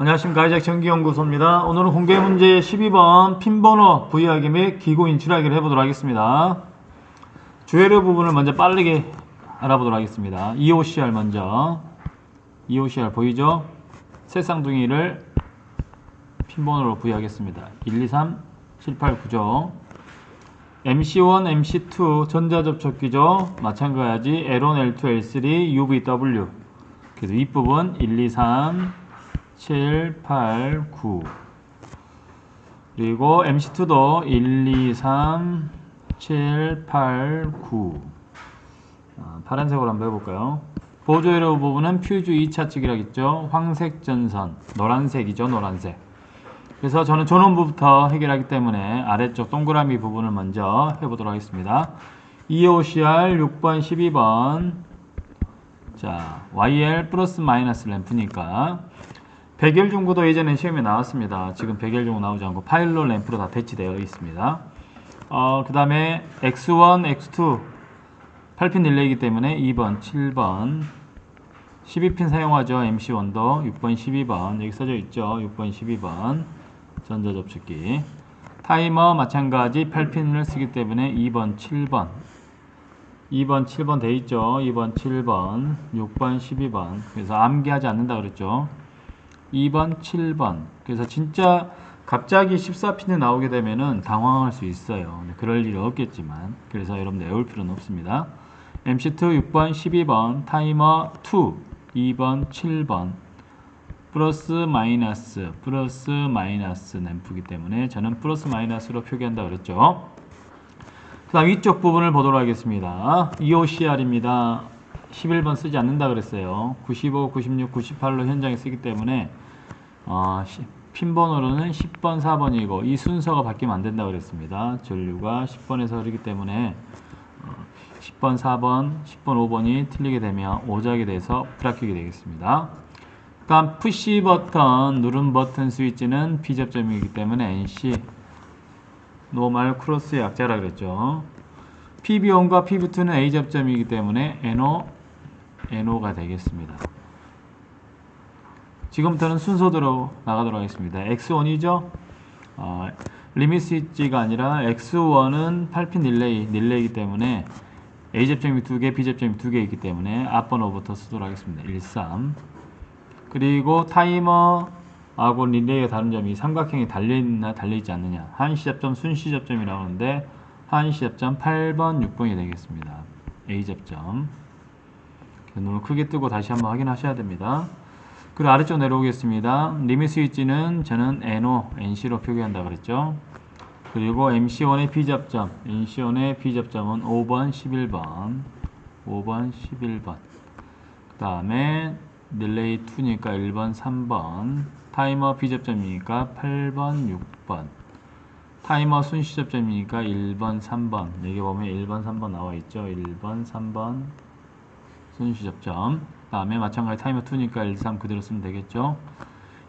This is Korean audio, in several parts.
안녕하십니까 이작 전기연구소입니다. 오늘은 공개 문제 12번 핀번호 부여하기 및 기구 인출하기를 해보도록 하겠습니다. 주회로 부분을 먼저 빠르게 알아보도록 하겠습니다. EOCR 먼저 EOCR 보이죠? 새 쌍둥이를 핀번호로 부여하겠습니다. 1, 2, 3, 7, 8, 9죠. MC1, MC2 전자접촉기죠. 마찬가지 L1, L2, L3, UVW 그래서 윗부분 1, 2, 3, 7, 8, 9 그리고 MC2도 1, 2, 3, 7, 8, 9 아, 파란색으로 한번 해볼까요? 보조회로 부분은 퓨즈 2차 측이라고 했죠. 황색 전선, 노란색이죠. 노란색. 그래서 저는 전원부부터 해결하기 때문에 아래쪽 동그라미 부분을 먼저 해보도록 하겠습니다. EOCR 6번, 12번 자, YL 플러스 마이너스 램프니까 백열 중구도 예전에 시험에 나왔습니다. 지금 백열 중구 나오지 않고 파일럿 램프로 다 배치되어 있습니다. 어, 그 다음에 X1, X2 8핀 릴레이기 때문에 2번, 7번 12핀 사용하죠. MC1도 6번, 12번 여기 써져 있죠. 6번, 12번 전자접촉기 타이머 마찬가지 8핀을 쓰기 때문에 2번, 7번 2번, 7번 돼 있죠. 2번, 7번, 6번, 12번. 그래서 암기하지 않는다 그랬죠. 2번, 7번. 그래서 진짜 갑자기 14핀이 나오게 되면은 당황할 수 있어요. 그럴 일은 없겠지만. 그래서 여러분들 외울 필요는 없습니다. MC2 6번, 12번, 타이머 2, 2번, 7번. 플러스 마이너스, 플러스 마이너스 램프기 때문에 저는 플러스 마이너스로 표기한다 그랬죠. 그 다음 위쪽 부분을 보도록 하겠습니다. EOCR입니다. 11번 쓰지 않는다 그랬어요. 95, 96, 98로 현장에 쓰기 때문에 어, 시- 핀 번호로는 10번, 4번이고 이 순서가 바뀌면 안 된다 그랬습니다. 전류가 10번에서 흐르기 때문에 어, 10번, 4번, 10번, 5번이 틀리게 되면 오작이 돼서 불합격이 되겠습니다. 다음 푸시 버튼, 누른 버튼 스위치는 B접점이기 때문에 NC 노멀 크로스의 약자라 그랬죠. PB1과 PB2는 A 접점이기 때문에 NO, NO가 되겠습니다. 지금부터는 순서대로 나가도록 하겠습니다. X1이죠. 어, 리밋 스위치가 아니라 X1은 8핀 릴레이, 릴레이기 때문에 A 접점이 2개, B 접점이 2개 있기 때문에 앞번호부터 쓰도록 하겠습니다. 1, 3 그리고 타이머하고 릴레이가 다른 점이 삼각형이 달려있나 달려있지 않느냐 한시 접점 순시 접점이라고 하는데 한시 접점 8번 6번이 되겠습니다 A접점 눈을 크게 뜨고 다시 한번 확인하셔야 됩니다. 그리고 아래쪽 내려오겠습니다. 리밋 스위치는 저는 NO, NC로 표기한다 그랬죠. 그리고 MC1의 B접점 MC1의 B접점은 5번 11번 5번 11번. 그 다음에 릴레이 2니까 1번, 3번, 타이머 비접점이니까 8번, 6번, 타이머 순시접점이니까 1번, 3번. 여기 보면 1번, 3번 나와 있죠. 1번, 3번 순시접점. 그 다음에 마찬가지 타이머 2니까 1, 3 그대로 쓰면 되겠죠.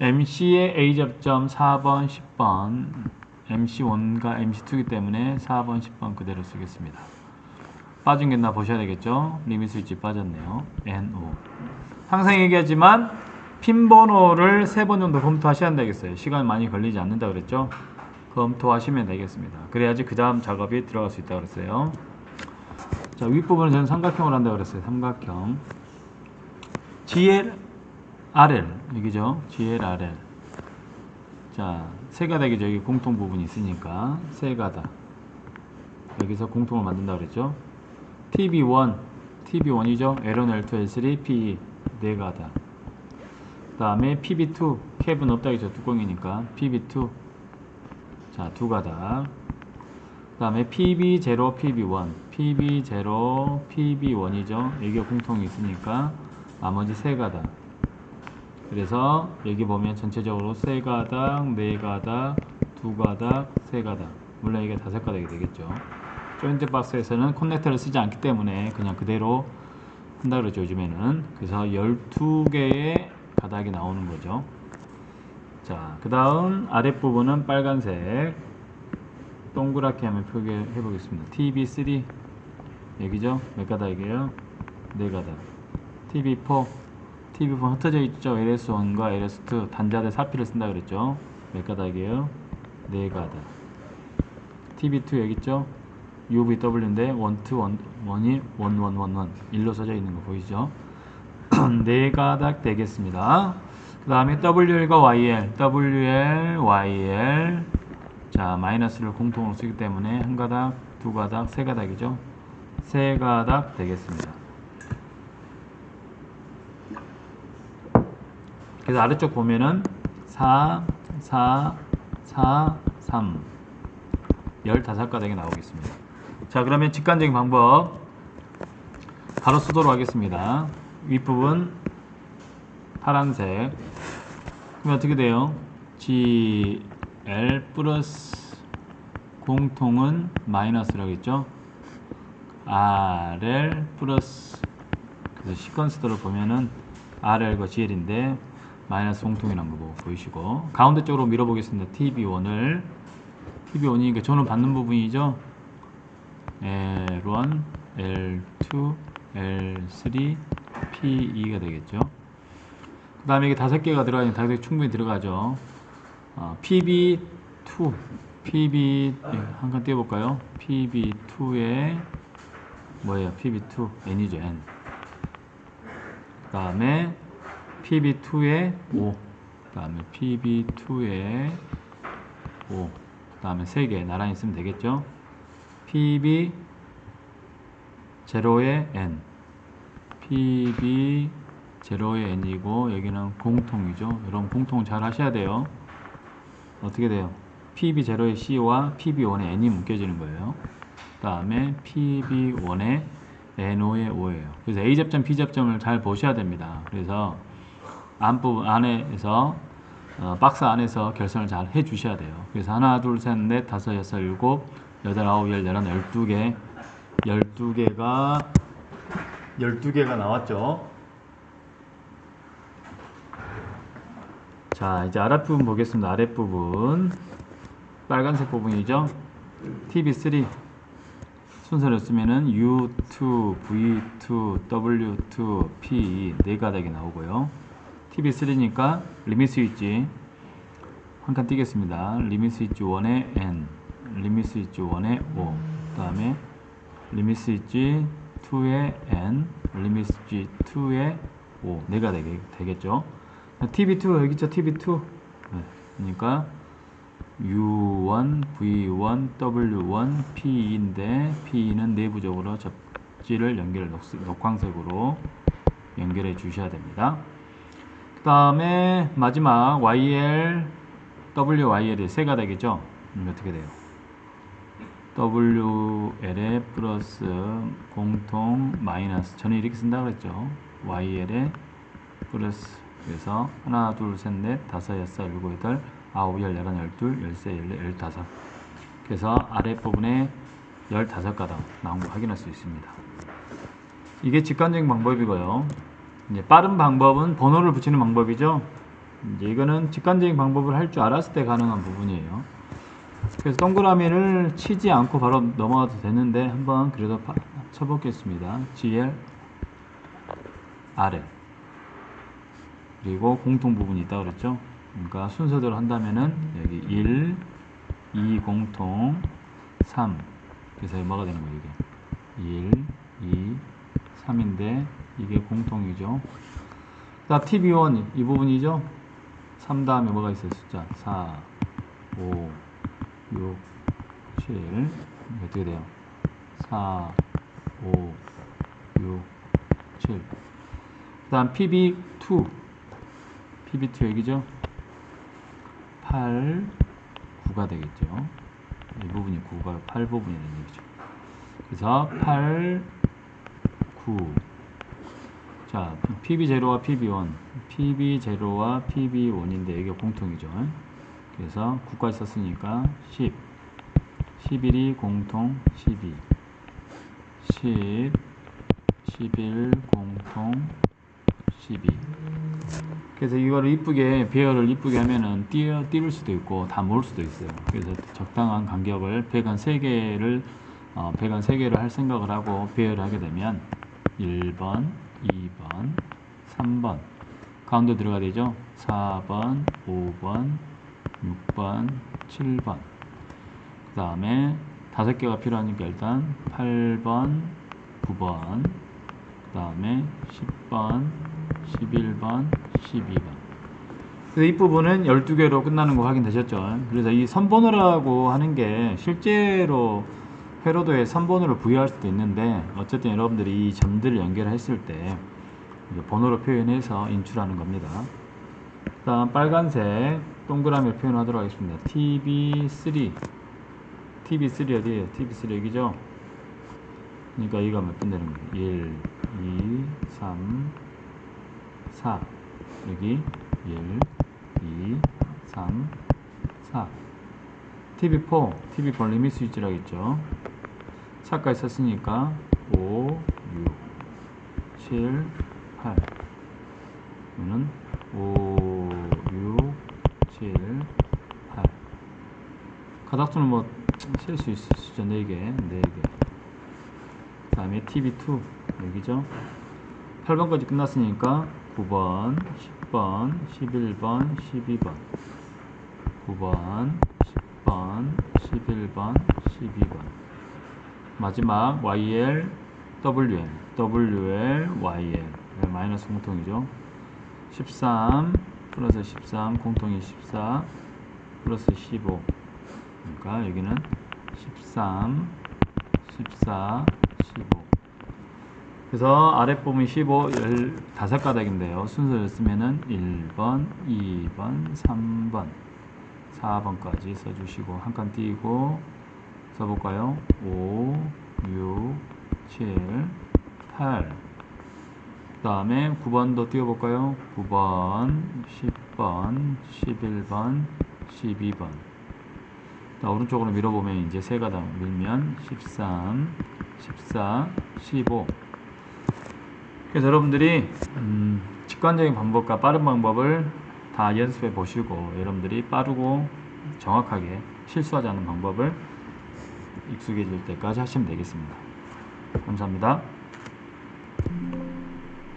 MC의 A 접점 4번, 10번, MC1과 MC2이기 때문에 4번, 10번 그대로 쓰겠습니다. 빠진 게 있나 보셔야 되겠죠. 리밋 스위치 빠졌네요. NO. 항상 얘기하지만 핀 번호를 세번 정도 검토하셔야 되겠어요. 시간 많이 걸리지 않는다 그랬죠? 검토하시면 되겠습니다. 그래야지 그 다음 작업이 들어갈 수 있다 그랬어요. 자, 윗부분은 저는 삼각형으로 한다 그랬어요. 삼각형. GL, RL. 여기죠? GL, RL. 자, 세 가닥이죠. 여기 공통 부분이 있으니까. 세 가닥. 여기서 공통을 만든다 그랬죠? TB1, TB1이죠. L1, L2, L3, P 네 가닥. 그 다음에 PB2, 캡은 없다기죠. 뚜껑이니까. PB2. 자, 두 가닥. 그 다음에 PB0, PB1. PB0, PB1이죠. 여기가 공통이 있으니까 나머지 세 가닥. 그래서 여기 보면 전체적으로 세 가닥, 네 가닥, 두 가닥, 세 가닥. 물론 이게 다섯 가닥이 되겠죠. 조인트 박스에서는 커넥터를 쓰지 않기 때문에 그냥 그대로 한다 그러죠 요즘에는 그래서 12개의 가닥이 나오는 거죠 자 그 다음 아랫부분은 빨간색 동그랗게 하면 표기해 보겠습니다 여기죠 몇 가닥이에요 네 가닥 TB4 TV 부분 흩어져 있죠. LS1과 LS2 단자대 4P를 쓴다 그랬죠. 몇 가닥이에요? 네 가닥. TV2 여기 있죠. UVW인데 1, 2, 1, 1이 1, 1, 1, 1 1로 써져 있는 거 보이죠? 네 가닥 되겠습니다. 그 다음에 WL과 YL, WL, YL 자 마이너스를 공통으로 쓰기 때문에 한 가닥, 두 가닥, 세 가닥이죠. 세 가닥 되겠습니다. 그래서 아래쪽 보면은 4, 4, 4, 3 15가닥이 나오겠습니다. 자 그러면 직관적인 방법 바로 쓰도록 하겠습니다. 윗부분 파란색 그러면 어떻게 돼요? GL 플러스 공통은 마이너스라고 했죠? RL 플러스 그래서 시퀀스대로 보면은 RL과 GL인데 마이너스 공통이란 거 보이시고 가운데 쪽으로 밀어보겠습니다. TB1을 TB1이니까 저는 받는 부분이죠. L1, L2, L3, P2가 되겠죠. 그 다음에 이게 다섯 개가 들어가니 개 충분히 들어가죠. 어, PB2, PB 한 칸 띄워볼까요? PB2에 뭐예요? PB2 N이죠 N. 그 다음에 PB2에 5. 그 다음에 PB2에 5. 그 다음에 3개 나란히 쓰면 되겠죠? PB 0에 N. PB 0에 N이고 여기는 공통이죠. 여러분 공통 잘 하셔야 돼요. 어떻게 돼요? PB 0에 C와 PB 1에 N이 묶여지는 거예요. 그 다음에 PB1에 NO의 5예요. 그래서 A 접점, B 접점을 잘 보셔야 됩니다. 그래서 안부분 안에서 어, 박스 안에서 결선을 잘 해주셔야 돼요. 그래서 하나, 둘, 셋, 넷, 다섯, 여섯, 일곱, 여덟, 아홉, 열, 열한, 열두 개, 열두 개가 열두 개가 나왔죠. 자, 이제 아랫부분 보겠습니다. 아랫부분 빨간색 부분이죠. TB3 순서를 쓰면은 U2, V2, W2, P 네 가닥이 나오고요. TB3니까 리밋 스위치 한 칸 띄겠습니다. 리밋 스위치 1에 N, 리밋 스위치 1에 O, 그 다음에 리밋 스위치 2에 N, 리밋 스위치 2에 O 네 가닥이 되겠죠. TB2 여기 있죠. TB2 네. 그러니까 U1, V1, W1, P2인데 P2는 내부적으로 접지를 연결 녹황색으로 연결해 주셔야 됩니다. 그 다음에 마지막 YL, WYL이 세 가닥이죠. 음, 어떻게 돼요? WL에 플러스 공통 마이너스 저는 이렇게 쓴다고 그랬죠. YL에 플러스 그래서 하나, 둘, 셋, 넷, 다섯, 여섯, 일곱, 여덟, 아홉, 열, 열한, 열둘, 열세, 열네, 열다섯. 그래서 아랫부분에 열다섯 가닥 나온 거 확인할 수 있습니다. 이게 직관적인 방법이고요. 이제 빠른 방법은 번호를 붙이는 방법이죠. 이제 이거는 직관적인 방법을 할 줄 알았을 때 가능한 부분이에요. 그래서 동그라미를 치지 않고 바로 넘어가도 되는데 한번 그래도 파, 쳐보겠습니다. GL 아래 그리고 공통 부분이 있다 그랬죠. 그러니까 순서대로 한다면은 여기 1, 2 공통, 3 그래서 뭐가 되는 거예요 이게 1, 2, 3인데 이게 공통이죠. 자 TB1 이 부분이죠. 3 다음에 뭐가 있어요 숫자 4, 5, 6, 7 어떻게 돼요? 4, 5, 6, 7. 그 다음 PB2. PB2 여기죠? 8, 9가 되겠죠. 이 부분이 9가 8 부분이라는 얘기죠. 그래서 8, 9. 자, PB0와 PB1. PB0와 PB1인데 이게 공통이죠. 그래서 9까지 썼으니까 10. 11이 공통 12. 10, 11 공통 12. 그래서 이거를 이쁘게 배열을 이쁘게 하면은 띄어 띄울 수도 있고 다 모을 수도 있어요. 그래서 적당한 간격을 배관 3개를 어, 배관 3개를 할 생각을 하고 배열을 하게 되면 1번, 2번, 3번 가운데 들어가야 되죠. 4번, 5번, 6번, 7번. 그 다음에 다섯 개가 필요하니까 일단 8번, 9번, 그 다음에 10번, 11번, 12번. 그래서 이 부분은 12개로 끝나는 거 확인되셨죠? 그래서 이 선번호라고 하는 게 실제로 회로도에 선번호를 부여할 수도 있는데 어쨌든 여러분들이 이 점들을 연결했을 때 번호로 표현해서 인출하는 겁니다. 다음 빨간색 동그라미를 표현하도록 하겠습니다. TB3 TB3 어디에요? TB3 여기죠? 그러니까 이거 몇번 되는 거예요? 1, 2, 3, 4 여기 1, 2, 3, 4 TB4 TB4 리밋 스위치라고 있죠? 4까지 썼으니까 5, 6, 7, 8 이거는 5, 6, 7, 8 가닥수는 뭐 셀 수 있으시죠? 4개 4개. 그 다음에 TB2 여기죠. 8번까지 끝났으니까 9번 10번 11번 12번. 9번 10번 11번 12번. 마지막 YL WL WL YL 네, 마이너스 공통이죠. 13 플러스 13 공통이 14 플러스 15 그러니까 여기는 13 14 15 그래서 아랫부분이 15 15가닥인데요 순서를 쓰면은 1번 2번 3번 4번까지 써주시고 한 칸 띄고 써볼까요? 5, 6, 7, 8. 그 다음에 9번도 띄워볼까요? 9번, 10번, 11번, 12번. 자, 오른쪽으로 밀어보면 이제 세 가닥 밀면 13, 14, 15. 그래서 여러분들이 음, 직관적인 방법과 빠른 방법을 다 연습해 보시고 여러분들이 빠르고 정확하게 실수하지 않는 방법을 익숙해질 때까지 하시면 되겠습니다. 감사합니다.